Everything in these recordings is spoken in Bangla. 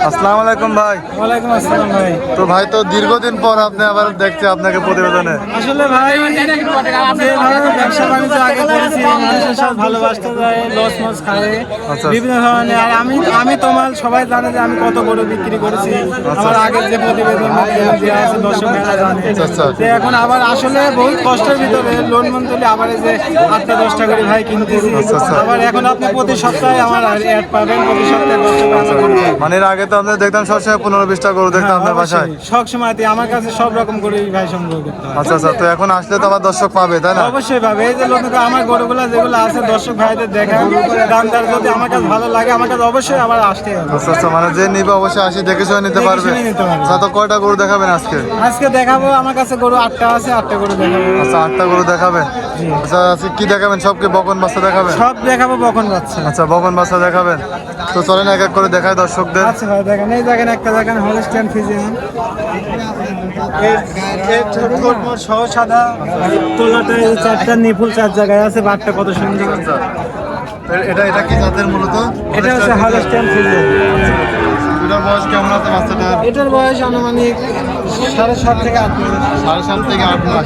আসসালামু আলাইকুম ভাই ওয়ালাইকুম আসসালাম ভাই তো ভাই তো দীর্ঘদিন পর আপনি আবার দেখছি আপনাকে প্রতিবেদনে আসলে ভাই যেভাবে ব্যবসা বাণিজ্য আগে করেছি মানুষের সব ভালোবাসতে যায় লস মস আচ্ছা। বিভিন্ন ধরনের আর আমি আমি তোমার সবাই জানে যে আমি কত গরু বিক্রি করেছি আমার আগের যে প্রতিবেদন দেওয়া আছে দর্শক ভাইরা জানে আচ্ছা। যে এখন আবার আসলে বহুত কষ্টের ভিতরে লোন মন তুলে আবার যে আটটা দশটা করে ভাই কিনতেছি আচ্ছা। আবার এখন আপনি প্রতি সপ্তাহে আমার অ্যাড পাবেন প্রতি সপ্তাহে দশ টাকা আমার করে দেবেন। মানে আগে তো আপনি দেখতাম সবসময় পনেরো বিশটা গরু দেখতাম আপনার বাসায়। সব সময় আমার কাছে সব রকম করে ভাই সংগ্রহ করতে আচ্ছা আচ্ছা তো এখন আসলে তো আবার দর্শক পাবে তাই না? অবশ্যই পাবে। এই যে লোক আমার গরুগুলা যেগুলো আছে দর্শক ভাইদের দেখা দামদার যদি আমার কাছে ভালো লাগে আমার কাছে অবশ্যই আবার আসতে হবে। আচ্ছা আচ্ছা মানে যে নিবে অবশ্যই আসি দেখে শুনে নিতে পারবে। আচ্ছা তো কয়টা গরু দেখাবেন আজকে? আজকে দেখাবো আমার কাছে গরু আটটা আছে আটটা গরু দেখাবো। আচ্ছা আটটা গরু দেখাবেন? আচ্ছা আজকে কি দেখাবেন? সবকে বকন বাচ্চা দেখাবেন? সব দেখাবো বকন বাচ্চা। আচ্ছা বকন বাচ্চা দেখাবেন। তো চলেন এক এক করে দেখায় দর্শকদের। আচ্ছা দেখেন এই দেখেন একটা দেখেন হলস্টেন ফিজিয়ান সহ সাদা তোলাটা চারটা নিপুল চার জায়গায় আছে বাটটা কত সুন্দর। এটা এটা কি জাতের মূলত? এটা হচ্ছে হলস্টেন ফিজিয়ান এটার বয়স কেমন আছে বাচ্চাটার? এটার বয়স আনুমানিক সাড়ে সাত থেকে আট মাস। সাড়ে সাত থেকে আট মাস।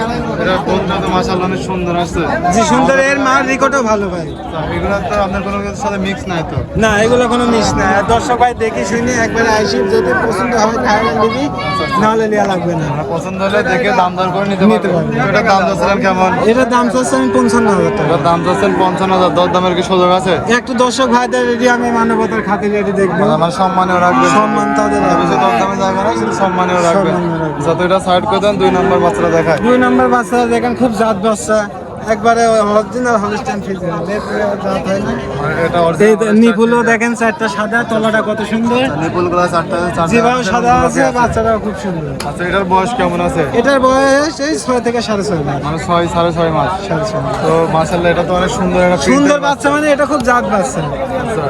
মাসাল্লাহ অনেক সুন্দর আসছে জি সুন্দর এর মার রেকর্ডও ভালো ভাই। এগুলো তো আপনার কোনো কিছুর সাথে মিক্স নাই তো? না এগুলো কোনো মিস না দর্শক ভাই দেখি শুনি একবারে আইসি যদি পছন্দ হয় থাইল্যান্ড নিবি নাহলে লিয়া লাগবে না। পছন্দ হলে দেখে দাম দর করে নিতে নিতে পারবেন। এটার দাম কেমন? এটার দাম চাচ্ছে আমি পঞ্চান্ন হাজার টাকা। দাম চাচ্ছেন পঞ্চান্ন হাজার। দর দামের কি সুযোগ আছে? একটু দর্শক ভাইদের রেডি আমি মানবতার খাতির রেডি দেখব। আমার সম্মানেও রাখবেন। সম্মান তাদের বেশি দর দামে যাবে না শুধু সম্মানেও রাখবেন। যত এটা সাইড করে দেন দুই নম্বর বাচ্চাটা দেখায়। দুই নম্বর বাচ্চারা দেখেন খুব জাত বাচ্চা একবারে অরিজিনাল হলস্টাইন ফিজিয়ান জাত হয় না। এটা নিপুলও দেখেন চারটা সাদা তলাটা কত সুন্দর। নিপুলগুলা চারটা চারটা সাদা আছে আছে। বাচ্চাটাও খুব সুন্দর। আচ্ছা এটার বয়স কেমন আছে? এটার বয়স এই ছয় থেকে সাড়ে ছয় মাস। মানে ছয় সাড়ে ছয় মাস। সাড়ে ছয় তো মাসাল্লাহ এটা তো অনেক সুন্দর একটা সুন্দর বাচ্চা মানে এটা খুব জাত বাচ্চা। আচ্ছা।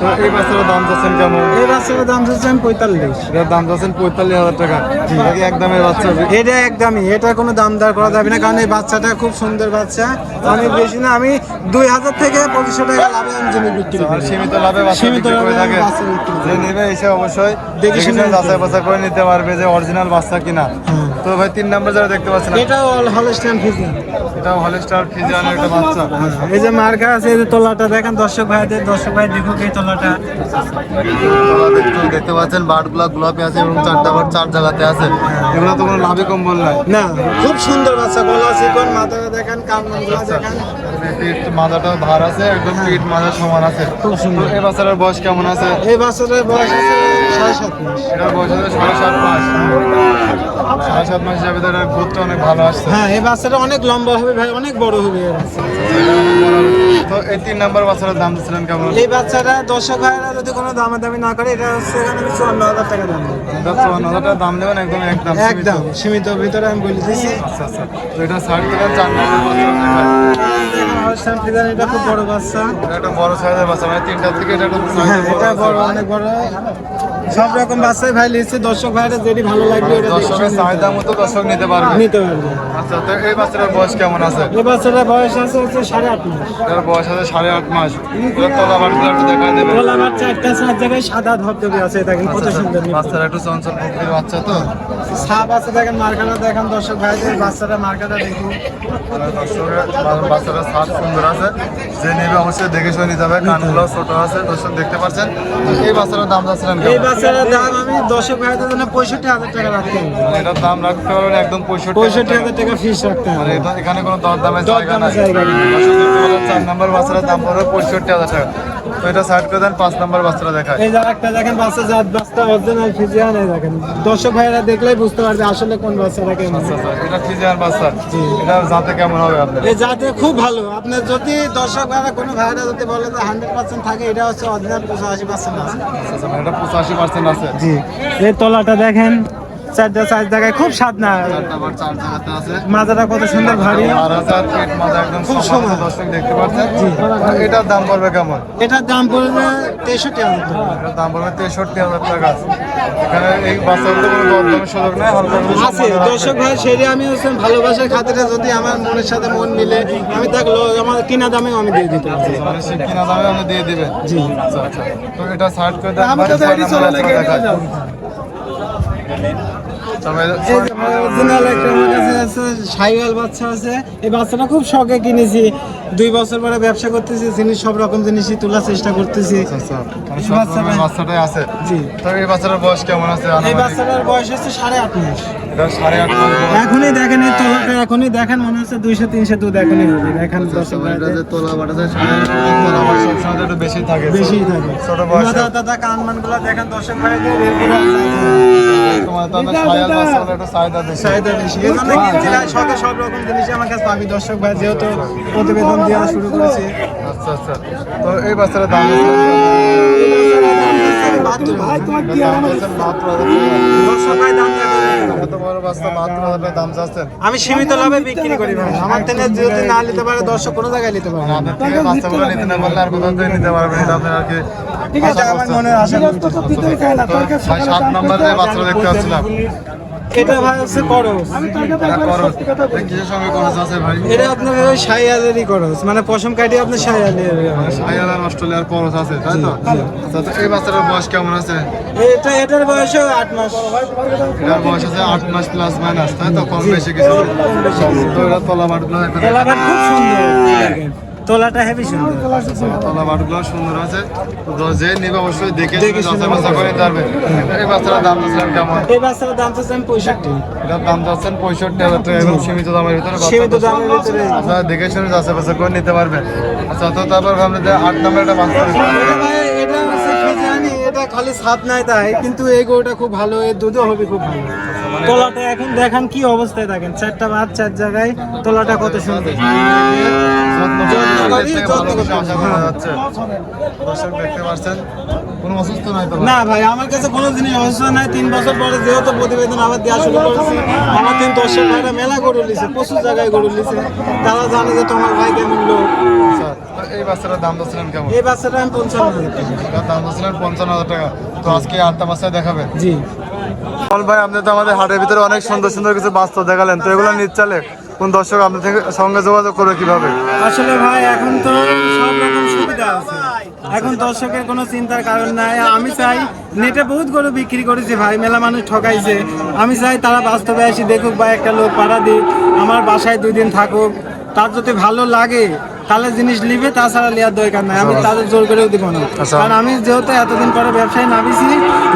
তো এই বাচ্চাটার দাম চাচ্ছেন কেমন? এই বাচ্চাটার দাম হচ্ছে পঁয়তাল্লিশ। এটার দাম চাচ্ছেন পঁয়তাল্লিশ হাজার টাকা। এটা একদমই বাচ্চা? এটা একদমই এটা কোনো দাম দর করা যাবে না কারণ এই বাচ্চাটা খুব সুন্দর বাচ্চা। আমি বেশি না আমি দুই হাজার থেকে পঁচিশশো টাকা লাভে আমি জমি বিক্রি করি। সীমিত লাভে সীমিত লাভে। যে নেবে এসে অবশ্যই দেখে শুনে যাচাই বাছাই করে নিতে পারবে যে অরিজিনাল বাচ্চা কিনা। হ্যাঁ। তো ভাই তিন নম্বর যারা দেখতে পাচ্ছেন এটাও হলস্টাইন ফিজিয়ান এটাও হলস্টার ফিজিয়ানের একটা বাচ্চা। এই যে মার্কা আছে এই যে তলাটা দেখেন দর্শক ভাইদের দর্শক ভাই দেখুক এই তলাটা। দেখতে- পাচ্ছেন বাটগুলা গোলাপি আছে এবং চারটা বার চার জায়গাতে আছে। এগুলো তো কোনো লাভে কম্বল নাই। না খুব সুন্দর বাচ্চা গলা চিকন মাথাটা দেখেন কানগুলো দেখেন। পিঠ মাথাটাও ধার আছে একদম পিঠ মাথা সমান আছে। খুব সুন্দর। এই বাচ্চাটার বয়স কেমন আছে? এই বাচ্চাটার বয়স আছে সাড়ে সাত মাস। এটার বয়স আছে সাড়ে সাত মাস। সাড়ে সাত মাস হিসাবে তো গ্রোথটা অনেক ভালো আসছে। হ্যাঁ এই বাচ্চাটা অনেক লম্বা হবে ভাই অনেক বড় হবে তো এই তিন নাম্বার বাচ্চাটার দাম দিচ্ছিলেন কেমন? এই বাচ্চাটা দর্শক যদি কোনো দামাদামি না করে এটা হচ্ছে এখানে চুয়ান্ন হাজার টাকা দাম। এটা চুয়ান্ন হাজার টাকা দাম দেবেন একদম একদম সীমিত। একদম সীমিত ভিতরে আমি বলে দিচ্ছি। আচ্ছা আচ্ছা। তো এটা ষাট থেকে চার নম্বর বাচ্চা হলস্টাইন এটা খুব বড় বাচ্চা। এটা একটা বড় সাইজের বাচ্চা মানে তিনটার থেকে এটা হ্যাঁ বড় এটা বড় আছে। অনেক বড়। সব রকম বাচ্চাই ভাই লিখছে দর্শক ভাইরা যেটি ভালো লাগবে ওটা দর্শকের চাহিদা মতো দর্শক নিতে পারবে। নিতে পারবে। আচ্ছা তো এই বাচ্চাটার বয়স কেমন আছে? এই বাচ্চাটার বয়স আছে হচ্ছে সাড়ে আট মাস। তার বয়স আছে সাড়ে আট মাস। তলাবার তলা একটু দেখা দেবে বলা বাচ্চা একটা চার জায়গায় সাদা ধবধবে আছে দেখেন কত সুন্দর বাচ্চারা একটু চঞ্চল প্রকৃতির বাচ্চা তো? সাপ আছে দেখেন মার্কাটা দেখেন দর্শক ভাইদের বাচ্চাটা মার্কাটা দেখুন দর্শকের বাচ্চারা সাত সুন্দর আছে। যে নেবে অবশ্যই দেখে শুনে নিতে হবে কানগুলো ছোট আছে দর্শক দেখতে পাচ্ছেন। এই বাচ্চাটার দাম যাচ্ছিলেন এই কেমন বাচ্চাটার দাম আমি দর্শক ভাইদের জন্য পঁয়ষট্টি হাজার টাকা রাখতে মানে এটার দাম রাখতে পারবেন একদম পঁয়ষট্টি পঁয়ষট্টি হাজার টাকা ফিস রাখতে মানে হবে এখানে কোনো দর দামের জায়গা নাই। চার নাম্বার বাচ্চাটার দাম পড়বে পঁয়ষট্টি হাজার টাকা। তো এটা সাইড করে দেন পাঁচ নাম্বার বাচ্চাটা দেখায়। এই যে একটা দেখেন বাচ্চা জাত বাচ্চা অরিজিনাল ফিজিয়ান এই দেখেন। দর্শক ভাইরা দেখলেই বুঝতে পারবে আসলে কোন বাচ্চাটা কেমন। আচ্ছা আচ্ছা এটা ফিজিয়ান বাচ্চা। এটা যাতে কেমন হবে আপনার? এই জাতে খুব ভালো। আপনার যদি দর্শক ভাইরা কোনো ভাইরা যদি বলে যে হান্ড্রেড পার্সেন্ট থাকে এটা হচ্ছে অরিজিনাল পঁচাশি পার্সেন্ট আছে। আচ্ছা এটা পঁচাশি পার্সেন্ট আছে। জি। এই তলাটা দেখেন চারটা চার জায়গায় খুব স্বাদ না। মাজাটা কত সুন্দর ভারী। খুব। দর্শক দেখতে পাচ্ছেন এটার দাম পড়বে কেমন? এটার দাম পড়বে তেষট্টি হাজার দাম পড়বে তেষট্টি হাজার টাকা। এখানে এই বাচ্চাগুলো কোনো দরদামের সুযোগ নেই হালকা আছে। দর্শক ভাই সেটা আমি হচ্ছে ভালোবাসার খাতিরে যদি আমার মনের সাথে মন মিলে আমি তাকে আমার কিনা দামে আমি দিয়ে দিতে। মানে সে কিনা দামে আপনি দিয়ে দিবেন জি। আচ্ছা আচ্ছা। তো এটা সাইড করে দেন অরিজিনাল একটা আমার কাছে আছে সাইওয়াল বাচ্চা আছে। এই বাচ্চাটা খুব শখে কিনেছি। দুই বছর পরে ব্যবসা করতেছি জিনিস সব রকম জিনিসই তোলার চেষ্টা করতেছি। আচ্ছা, বাচ্চাটা- বাচ্চাটাই আছে। জি। তো এই বাচ্চাটার বয়স কেমন আছে এই বাচ্চাটার বয়স হচ্ছে সাড়ে আট মাস। এখনই দেখেন এই তোলাটা এখনই দেখেন মনে হচ্ছে দুইশো তিনশো দুধ এখনই হবে। দেখেন এটা তোলা বাটাতে সাড়ে আট মাস, তোলা বাট সবসময় একটু বেশি থাকে বেশিই থাকে। ছোট বয়সে। মাথা কান মানগুলা দেখেন দর্শক ভাইদের বেশি বেশি সব রকম জিনিস আমার কাছে পাবি দর্শক ভাই যেহেতু প্রতিবেদন দেওয়া শুরু করেছি। আচ্ছা আচ্ছা। তো এই বাচ্চাটার দাম ভাই তোমার আমি সীমিত লাভে বিক্রি করি ভাই আমার থেকে যদি না নিতে পারে দর্শক কোনো জায়গায় নিতে পারে আপনার বাচ্চাগুলো নিতে না পারলে আর কোথাও নিতে পারবেন এটা আপনার আর কি ঠিক আছে আমার মনে আশা। ভাই সাত নম্বরে বাচ্চা দেখতে পাচ্ছিলাম এটা ভাই হচ্ছে করস। এটা করস। কিসের সঙ্গে করস আছে ভাই? এটা আপনার ওই সাইয়ালেরই করস। মানে পশম কাটিয়ে আপনার সাইয়ালের সায়াল আর অস্ট্রেলিয়ার করস আছে তাই তো? আচ্ছা এই বাচ্চাটার বয়স কেমন আছে? এটা এটার বয়সও আট মাস। এটার বয়স আছে আট মাস প্লাস মাইনাস তাই তো? কম বেশি কিছু তো এটা তলা বাটগুলো একটা তোলাটা খুব সুন্দর। দেখেন, তোলাটা হেভি সুন্দর। তলা বাটগুলো সুন্দর আছে। যে নিবে অবশ্যই দেখে দেখে যাচাই করে নিতে পারবে। এই দাম দিচ্ছিলাম কেমন? এই বাচ্চার দাম চাচ্ছে আমি পঁয়ষট্টি। এটার দাম যাচ্ছেন পঁয়ষট্টি হাজার টাকা এবং সীমিত দামের ভিতরে সীমিত দামের ভিতরে। আপনারা দেখে শুনে যাচাই করে নিতে পারবেন আচ্ছা তো তারপর ভাবলেন যে আট নম্বর একটা বাচ্চা এটা ভাই এটা হচ্ছে কি জানি এটা খালি ছাদ নাই তাই কিন্তু এই গরুটা খুব ভালো এর দুধও হবে খুব ভালো। তোলাটা এখন দেখেন কি অবস্থায় দেখেন। চারটা বাদ চার জায়গায় তোলাটা কত সুন্দর। তো না ভাই আমার কাছে কোনো জিনিস অবস্থা নাই। তিন বছর পরে যেহেতু প্রতিবেদন আবার দেওয়া শুরু করেছি আমার তিন দর্শক ভাইরা মেলা গরু লিছে প্রচুর জায়গায় গরু লিছে তারা জানে যে তোমার ভাই কেমন লোক। এই বাচ্চাটার দাম দিচ্ছিলেন কেমন? এই বাচ্চাটা আমি পঞ্চান্ন হাজার টাকা। দাম দিচ্ছিলেন পঞ্চান্ন হাজার টাকা। তো আজকে আটটা বাচ্চায় দেখাবেন? জি। বল ভাই, আপনি তো আমাদের হাটের ভিতরে অনেক সুন্দর সুন্দর কিছু বাস্তব দেখালেন। তো এগুলো নিচ্ছালে কোন দর্শক আপনার থেকে সঙ্গে যোগাযোগ করবে কীভাবে? আসলে ভাই, এখন তো সুবিধা আছে। এখন দর্শকের কোনো চিন্তার কারণ নাই। আমি চাই নেটে বহুত গরু বিক্রি করেছি ভাই, মেলা মানুষ ঠকাইছে। আমি চাই তারা বাস্তবে আসি, দেখুক বা একটা লোক পাড়া দিক। আমার বাসায় দুই দিন থাকুক। তার যদি ভালো লাগে তাহলে জিনিস নিবে তাছাড়া নেওয়ার দরকার নাই। আমি তাদের জোর করেও দিব না। আচ্ছা। কারণ আমি যেহেতু এতদিন পরে ব্যবসায় নামিছি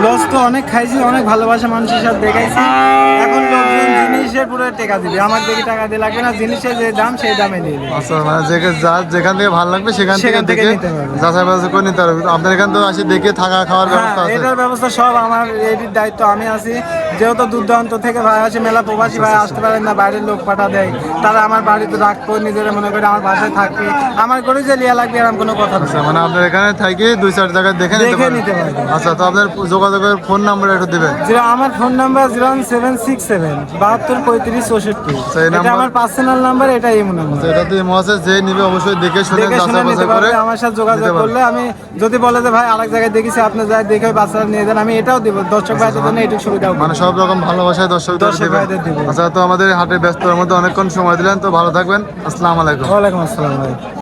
লস তো অনেক খাইছি অনেক ভালোবাসা মানুষের সাথে দেখাইছি। এখন লোকজন জিনিসের পুরো টাকা দিবে। আমার দেখে টাকা দিয়ে লাগবে না জিনিসের যে দাম সেই দামে দিয়ে দিবে আচ্ছা মানে যে- যেখান থেকে ভালো লাগবে সেখান থেকে দেখে যাচাই বাছাই করে নিতে পারবে। আপনার এখান থেকে আসি দেখে থাকা খাওয়ার ব্যবস্থা হ্যাঁ আছে? এটার ব্যবস্থা সব আমার এটির দায়িত্ব আমি আছি। যেহেতু দূর দূরান্ত থেকে ভাই আসে মেলা প্রবাসী ভাই আসতে পারেন না বাইরের লোক পাঠা দেয় তারা আমার বাড়িতে রাখব নিজেরা মনে করে আমার বাসায় থাকবে। আমার করে যে লিয়া লাগবে এরকম কোনো কথা আচ্ছা না মানে আপনার এখানে থাকি দুই চার জায়গায় দেখে নিতে দেখে নিতে পারবেন। আচ্ছা তো আপনার যোগাযোগের ফোন নাম্বার একটু দিবেন। জিরো আমার phone number zero one seven six seven বাহাত্তর পঁয়ত্রিশ চৌষট্টি আচ্ছা, এটা আমার পার্সোনাল নাম্বার এটা ইমো নাম্বার তো এটা দিয়ে আছে যে নিবে অবশ্যই দেখে শুনে যাচাই নিতে বাছাই করে আমার সাথে যোগাযোগ করলে আমি যদি বলে যে ভাই আরেক জায়গায় দেখেছি আপনি যাই দেখে বাচ্চারা নিয়ে যান আমি এটাও দিব দর্শক ভাইদের জন্য এটুকু সুবিধাও মানে সব রকম ভালোবাসায় দর্শক। আচ্ছা তো আমাদের হাটে ব্যস্ততার মধ্যে অনেকক্ষণ সময় দিলেন তো ভালো থাকবেন। আসসালাম আলাইকুম। ওয়ালাইকুম আসসালাম ভাই।